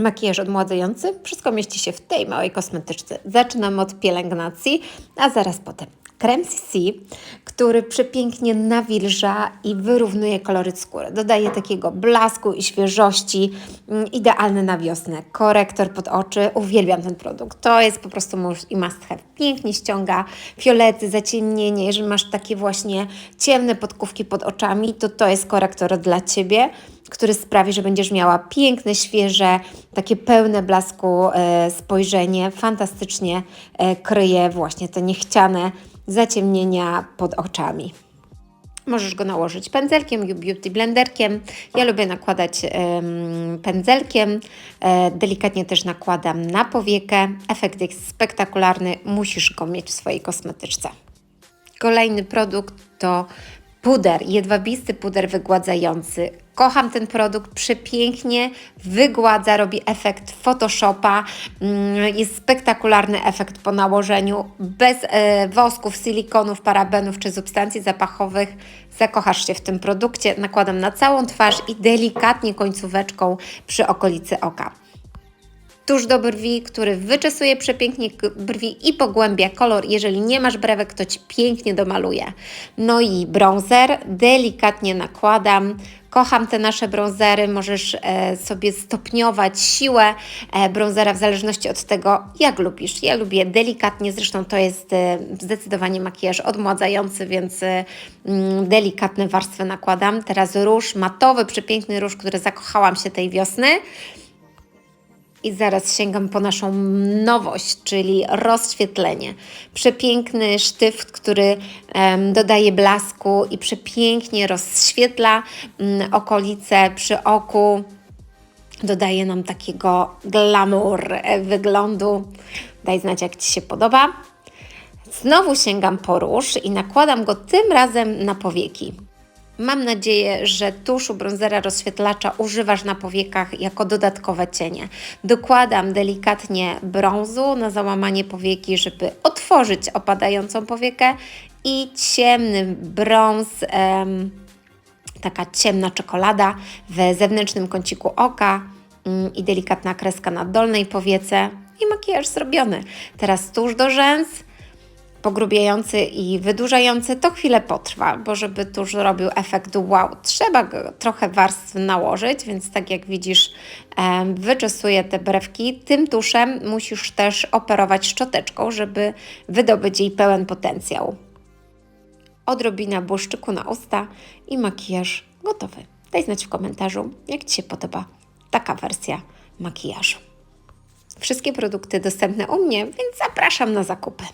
makijaż odmładzający. Wszystko mieści się w tej małej kosmetyczce. Zaczynamy od pielęgnacji, a zaraz potem krem CC, który przepięknie nawilża i wyrównuje koloryt skóry. Dodaje takiego blasku i świeżości, mm, idealny na wiosnę. Korektor pod oczy, uwielbiam ten produkt. To jest po prostu must i must have. Pięknie ściąga fiolety, zaciemnienie. Jeżeli masz takie właśnie ciemne podkówki pod oczami, to to jest korektor dla Ciebie który sprawi, że będziesz miała piękne, świeże, takie pełne blasku e, spojrzenie. Fantastycznie e, kryje właśnie te niechciane zaciemnienia pod oczami. Możesz go nałożyć pędzelkiem lub beauty blenderkiem. Ja lubię nakładać em, pędzelkiem. E, delikatnie też nakładam na powiekę. Efekt jest spektakularny. Musisz go mieć w swojej kosmetyczce. Kolejny produkt to puder, jedwabisty puder wygładzający. Kocham ten produkt, przepięknie wygładza, robi efekt Photoshopa. Mm, Jest spektakularny efekt po nałożeniu, bez e, wosków, silikonów, parabenów czy substancji zapachowych. Zakochasz się w tym produkcie. Nakładam na całą twarz i delikatnie końcóweczką przy okolicy oka tusz do brwi, który wyczesuje przepięknie brwi i pogłębia kolor. Jeżeli nie masz brewek, to Ci pięknie domaluje. No i bronzer delikatnie nakładam. Kocham te nasze bronzery, możesz e, sobie stopniować siłę e, bronzera w zależności od tego, jak lubisz. Ja lubię delikatnie, zresztą to jest e, zdecydowanie makijaż odmładzający, więc e, mm, delikatne warstwy nakładam. Teraz róż matowy, przepiękny róż, który zakochałam się tej wiosny. I zaraz sięgam po naszą nowość, czyli rozświetlenie. Przepiękny sztyft, który em, dodaje blasku i przepięknie rozświetla mm, okolice przy oku. Dodaje nam takiego glamour e, wyglądu. Daj znać, jak Ci się podoba. Znowu sięgam po róż i nakładam go tym razem na powieki. Mam nadzieję, że tuszu bronzera rozświetlacza używasz na powiekach jako dodatkowe cienie. Dokładam delikatnie brązu na załamanie powieki, żeby otworzyć opadającą powiekę i ciemny brąz, em, taka ciemna czekolada w zewnętrznym kąciku oka mm, i delikatna kreska na dolnej powiece i makijaż zrobiony. Teraz tusz do rzęs, pogrubiający i wydłużający, to chwilę potrwa, bo żeby tuż robił efekt wow, trzeba go trochę warstw nałożyć, więc tak jak widzisz, wyczesuję te brewki. Tym tuszem musisz też operować szczoteczką, żeby wydobyć jej pełen potencjał. Odrobina błyszczyku na usta i makijaż gotowy. Daj znać w komentarzu, jak Ci się podoba taka wersja makijażu. Wszystkie produkty dostępne u mnie, więc zapraszam na zakupy.